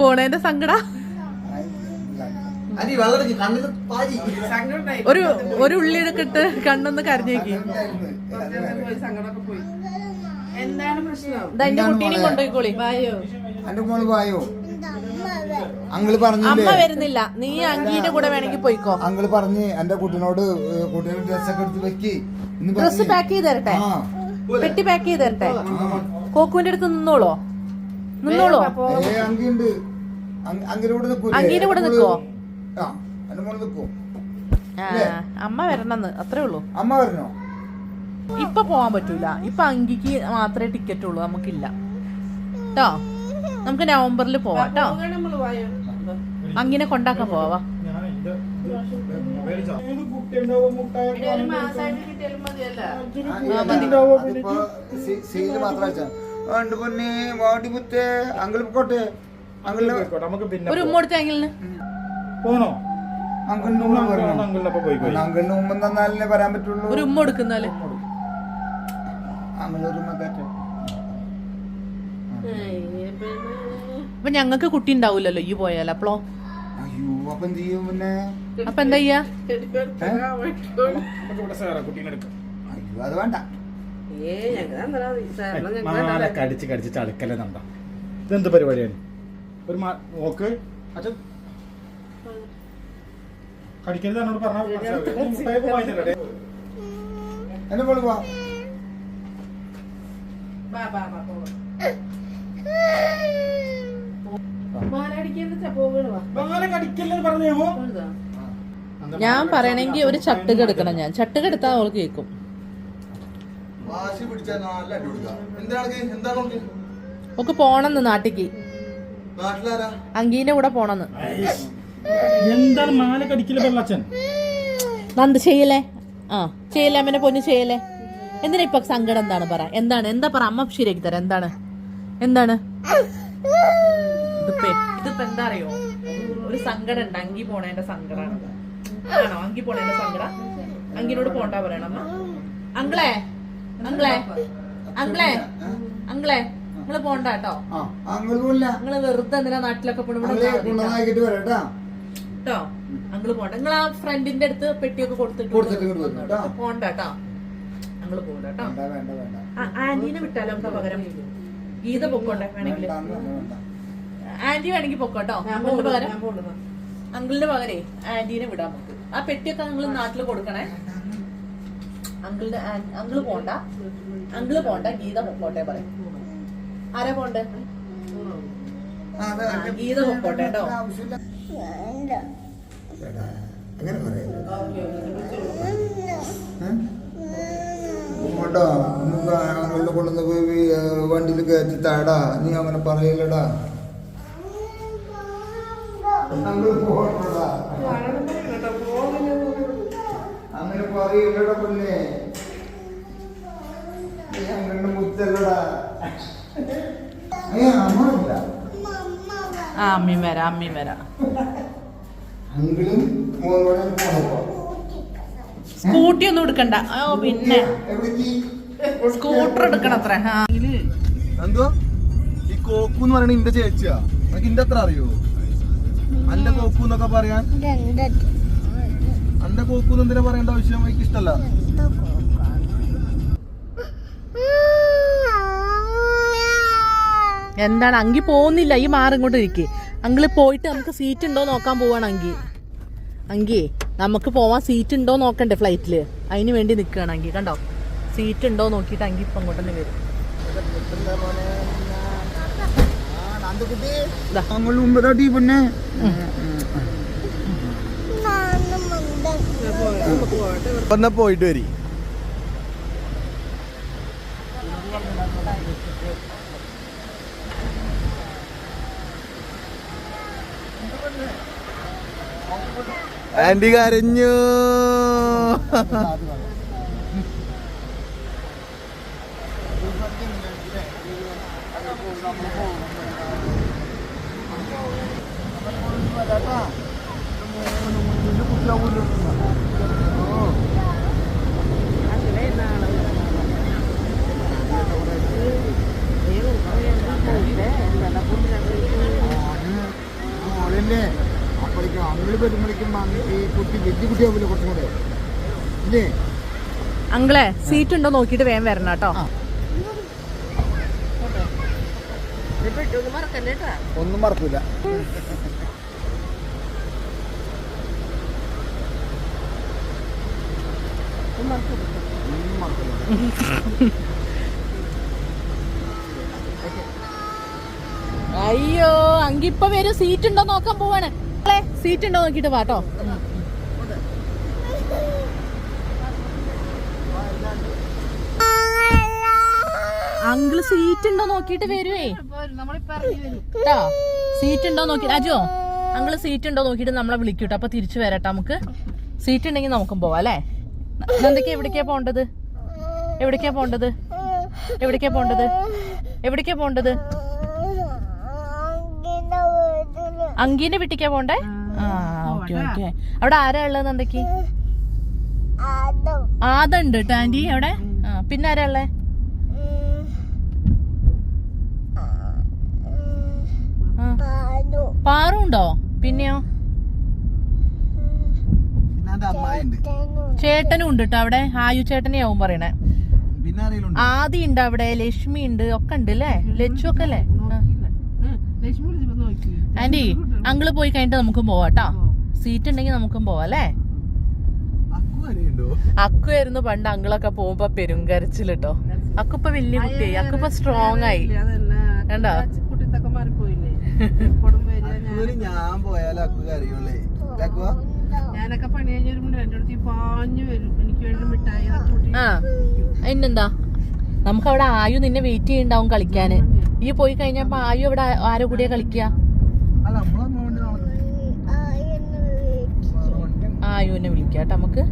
പോണേന്റെ സങ്കട. ഒരു ഒരു ഉള്ളിയൊക്കെ ഇട്ട് കണ്ണൊന്ന് കരഞ്ഞേക്ക്. സങ്കടമൊക്കെ പോയി എന്താണ് പ്രശ്നം? ഇതാ എന്റെ കുട്ടീനെയും കൊണ്ടുപോയിക്കോളി വായോ? എന്റെ മോൾ വായോ? അങ്കിൾ പറഞ്ഞില്ലേ? അമ്മ വരുന്നില്ല. നീ അങ്കീന്റെ കൂടെ വേണമെങ്കിൽ പോയിക്കോ. അങ്കിൾ പറഞ്ഞ് എന്റെ കുട്ടിനോട് കുട്ടിയുടെ ഡ്രസ് ഒക്കെ എടുത്ത് വെക്ക്. ഡ്രസ് പറഞ്ഞ്. പാക്ക് ചെയ്ത് തരട്ടെ? പെട്ടി പാക്ക് ചെയ്ത് തരട്ടെ? കോക്കുവിന്റെ അടുത്ത് നിന്നോളോ. നിന്നോളോ. അങ്കിണ്ട് അങ്കിന്റെ കൂടെ ആ എന്റെ അമ്മ വരണമെന്ന് അത്രേ ഉള്ളൂ. അമ്മ വരണോ? ഇപ്പൊ പോവാൻ പറ്റൂല. ഇപ്പൊ അങ്കിക്ക് മാത്രമേ ടിക്കറ്റ് ഉള്ളൂ നമുക്കില്ല. കേട്ടോ നമുക്ക് നവംബറിൽ പോവാം കേട്ടോ അങ്ങിനെ കൊണ്ടാക്കാൻ പോവാ മാത്രം പൊന്നെ വാടി മുത്തേ അങ്കിൾ പോട്ടെ. നമുക്ക് പിന്നെ ഒരു ഉമ്മ കൊടുത്ത അങ്കിളിന്? പോണോ? അങ്കിളിന്റെ കൂടെ വരണം. പോയി പോയി ഉമ്മ തന്നാലേ വരാൻ പറ്റുള്ളൂ. ഒരു ഉമ്മ കൊടുക്കുന്നാൽ അങ്കിളൊരു ഉമ്മ തരട്ടെ. അപ്പൊ ഞങ്ങക്ക് കുട്ടി ഉണ്ടാവൂലല്ലോ ഈ പോയാലോ. അപ്പളോ? അയ്യോ അപ്പൊ എന്ത് ചെയ്യും പിന്നെ? അപ്പൊ എന്താ ചെയ്യാ? നമുക്ക് ഇവിടെ സാറാ കുട്ടീനെ എടുക്കാം. അയ്യോ അത് വേണ്ട. ഏ ഞങ്ങൾ കടിച്ചു കടിച്ച് ചടുക്കല്ലേ നണ്ട ഇതെന്ത് പരിപാടിയാണ്? ഒരു നോക്ക്. അച്ഛൻ. കടിക്കരുത് എന്നോട് പറഞ്ഞ എന്നെ വാ. ഞാൻ പറയണെങ്കി ഒരു ചട്ടുക എടുക്കണം ഞാൻ. ചട്ടുക എടുത്താൽ അവൾ കേക്കും. വാശി പിടിച്ചാൽ നല്ല അടി കൊടുക്കാം. എന്താണ് എന്താണ് ഒക്കെ പോണെന്ന് നാട്ടിക്ക്. അങ്കീന്റെ കൂടെ പോണെന്ന്. എന്താണ് മാല കടിക്കൽ പെള്ളച്ചൻ? നന്ദ ചെയ്യലേ? ആ ചെയ്യലേ അമ്മനെ പൊന്നു ചെയ്യലേ. എന്തിനാ ഇപ്പൊ സങ്കടം എന്താണ് പറ? എന്താണ്? എന്താ പറ? അമ്മ ശരിയാക്കി തരാം. എന്താണ്? എന്താണ്? ഇതിപ്പോ ഇതിപ്പോ എന്താ അറിയോ? ഒരു സങ്കടം ഉണ്ട്. അങ്കി പോണേന്റെ സങ്കടാണ്. ആണോ? അങ്കി പോണേന്റെ സങ്കട? അങ്കിനോട് പോണ്ടാ പറയണം അമ്മ. അങ്കളേ? അങ്കളേ? അങ്കളേ? അങ്കിളെ? നിങ്ങൾ പോണ്ട കേട്ടോ. നിങ്ങൾ വെറുതെ എന്തിനാ നാട്ടിലൊക്കെ കേട്ടോ. അങ്ങൾ പോണ്ട. നിങ്ങൾ ആ ഫ്രണ്ടിന്റെ അടുത്ത് പെട്ടിയൊക്കെ കൊടുത്തിട്ട്. പോണ്ട കേട്ടോ. ഞങ്ങൾ പോണ്ട കേട്ടോ. വേണ്ട വേണ്ട വേണ്ട. ആ- ആന്റീനെ വിട്ടാലോ നമുക്ക് പകരം? ഗീത പൊക്കോട്ടെ വേണമെങ്കിൽ. ആന്റി വേണമെങ്കിൽ പൊക്കോട്ടോ അങ്കിളിന്റെ പകരം? പകരേ ആന്റീനെ വിടാം നമുക്ക് ആ പെട്ടിയൊക്കെ നിങ്ങൾ നാട്ടിൽ കൊടുക്കണേ. അങ്കിളിന്റെ അങ്കിൾ പോണ്ട. അങ്കിൾ പോണ്ട ഗീത പൊക്കോട്ടെ പറയും. ആരാ പോണ്ടേ? ആ, ആ, ഗീത പൊക്കോട്ടെ കേട്ടോ. അങ്ങനെ കൊണ്ടുവന്ന് പോയി വണ്ടിയിൽ കയറ്റി താടാ. നീ അങ്ങനെ പറയില്ലടാ. അങ്ങനെ പറയില്ലടാ പിന്നെ. നീ അങ്ങനെ മുത്തല്ലടാ. ആ അമ്മയും വരാം അമ്മയും വരാം. സ്കൂട്ടി ഒന്നും എടുക്കണ്ട. ഓ പിന്നെ. എവിടേക്ക്? സ്കൂട്ടർ എടുക്കണം അത്ര. ആ. എന്തോ ഈ കോക്കു എന്ന് പറയണ ഇന്റെ ചേച്ചിയാ? നിനക്ക് ഇന്റെ അത്ര അറിയോ? അന്റെ കോക്കു എന്നൊക്കെ പറയാൻ? അന്റെ കോക്കു എന്ന് എന്തിനാ പറയേണ്ട ആവശ്യം? എനിക്ക് ഇഷ്ടല്ല. എന്താണ്? അങ്കി പോകുന്നില്ല. ഈ മാറിങ്ങോട്ട് ഇരിക്കെ. അങ്കിൾ പോയിട്ട് നമുക്ക് സീറ്റ് ഉണ്ടോ നോക്കാൻ പോവാണ് അങ്കി. അങ്കി നമുക്ക് പോവാൻ സീറ്റ് ഉണ്ടോ നോക്കണ്ടേ ഫ്ലൈറ്റിൽ അതിന് വേണ്ടി നിൽക്കുകയാണ് അങ്കി. കണ്ടോ? സീറ്റ് ഉണ്ടോ നോക്കിയിട്ട് അങ്കി ഇപ്പം അങ്ങോട്ട് തന്നെ വരും. പോയിട്ട് വരി. ആന്റി കരഞ്ഞു. മൂന്ന് കുട്ടിയാവൂല്ലോ അങ്ങൾ ഈ കുട്ടി വലിയ കുട്ടിയാവില്ല കുറച്ചും കൂടെ ഇല്ലേ? അങ്കിളെ സീറ്റ് ഉണ്ടോ നോക്കിയിട്ട് വേഗം വരണം കേട്ടോ. ഒന്നും മറക്കൂല. അയ്യോ അങ്കിപ്പൊ വരും. സീറ്റ് ഉണ്ടോ നോക്കാൻ പോവാണ്. സീറ്റ് ഉണ്ടോ നോക്കിട്ട് വാട്ടോ അങ്കിൾ സീറ്റ് ഉണ്ടോ നോക്കിട്ട് വരുവേ. കേട്ടോ സീറ്റ് ഉണ്ടോ നോക്കി അജോ അങ്കിൾ സീറ്റ് ഉണ്ടോ നോക്കിട്ട് നമ്മളെ വിളിക്കൂട്ടോ അപ്പൊ തിരിച്ചു വരട്ടെ നമുക്ക്. സീറ്റ് ഉണ്ടെങ്കിൽ നമുക്കും പോവാം അല്ലേ? എന്തൊക്കെയാ എവിടേക്കാ പോണ്ടത്? എവിടേക്കാ പോണ്ടത്? എവിടേക്കാ പോണ്ടത്? എവിടേക്കാ പോണ്ടത്? അങ്കീന്റെ വീട്ടിക്കാ പോണ്ടേ? ആ ഓക്കെ ഓക്കെ. അവിടെ ആരാ ഉള്ളത് എന്തൊക്കെ? ആദുണ്ട് കേട്ടോ ആന്റി അവിടെ? പിന്നെ ആരാ ഉള്ളേ? ആ. പാറുണ്ടോ പിന്നെയോ? ചേട്ടനും. ഉണ്ട് കേട്ടോ അവിടെ. ആയു ചേട്ടനെയാവും പറയണേ. ആദി ഉണ്ട് അവിടെ ലക്ഷ്മി ഉണ്ട് ഒക്കെ ഉണ്ട് അല്ലേ ലച്ചു ഒക്കെ അല്ലേ ആ. ലക്ഷ്മി വിളിച്ചപ്പോ നോക്കി ആന്റി അങ്കിൾ പോയി കഴിഞ്ഞിട്ട് നമുക്കും പോവാട്ടോ സീറ്റ് ഉണ്ടെങ്കിൽ നമുക്കും പോവാം അല്ലേ? അക്കുവായിരുന്നു പണ്ട് അങ്കിളൊക്കെ പോകുമ്പോ പെരുങ്കരച്ചിൽ കേട്ടോ അക്കുപ്പൊ വലിയ കുട്ടിയായി. അക്കുപ്പൊ സ്ട്രോങ് ആയി. കണ്ടോ? ഞാൻ. പോയാലും അക്കു ഞാനൊക്കെ പണി എന്റെ അടുത്ത് പാഞ്ഞു വരും. എനിക്ക് വേണ്ടി മിഠായി അതൊക്കെ കൂട്ടി ആ അതിനെന്താ നമുക്ക് അവിടെ ആയു നിന്നെ വെയിറ്റ് ചെയ്യണ്ടാവും കളിക്കാന്. ഈ പോയി കഴിഞ്ഞപ്പോ ആയു അവിടെ ആരോ കൂടിയാ കളിക്കുക അല്ല യുവിനെ വിളിക്കാം കേട്ടോ നമുക്ക്.